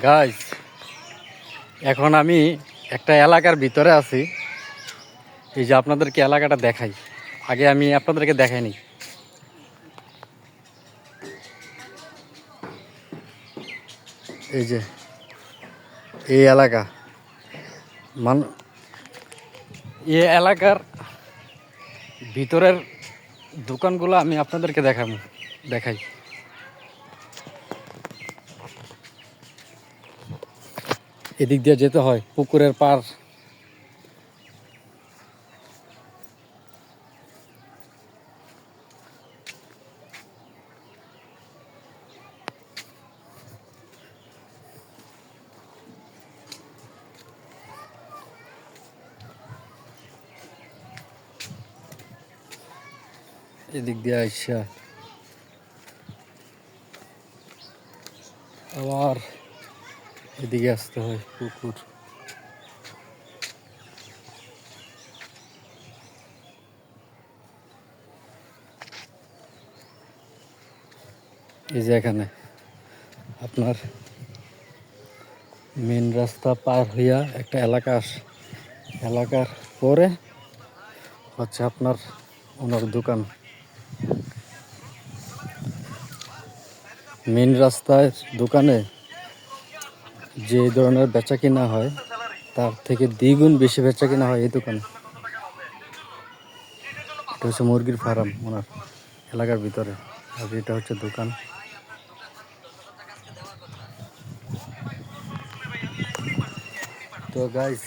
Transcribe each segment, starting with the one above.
Guys এখন আমি একটা এলাকার ভিতরে আছি। এই যে আপনাদেরকে এলাকাটা দেখাই। আগে আমি আপনাদেরকে দেখাইনি এই যে, এই এলাকা। মান এই এলাকার ভিতরের দোকানগুলো আমি আপনাদেরকে দেখাবো, দেখাই। এদিক দিয়ে যেতে হয় পুকুরের পার। এদিক দিয়ে আইসা। আবার এদিকে আসতে হয় পুকুর। এই যে এখানে আপনার মেন রাস্তা পার হইয়া একটা এলাকা আস এলাকার পরে হচ্ছে আপনার ওনার দোকান। মেন রাস্তায় দোকানে যে ধরনের বেচা কিনা হয়, তার থেকে দ্বিগুণ বেশি বেচা কিনা হয় এই দোকানে। এটা হচ্ছে মুরগির ফার্ম ওনার এলাকার ভিতরে। আর এটা হচ্ছে দোকান। তো গাইস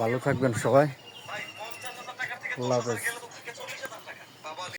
ভালো থাকবেন সবাই। আল্লাহ হাফেজ।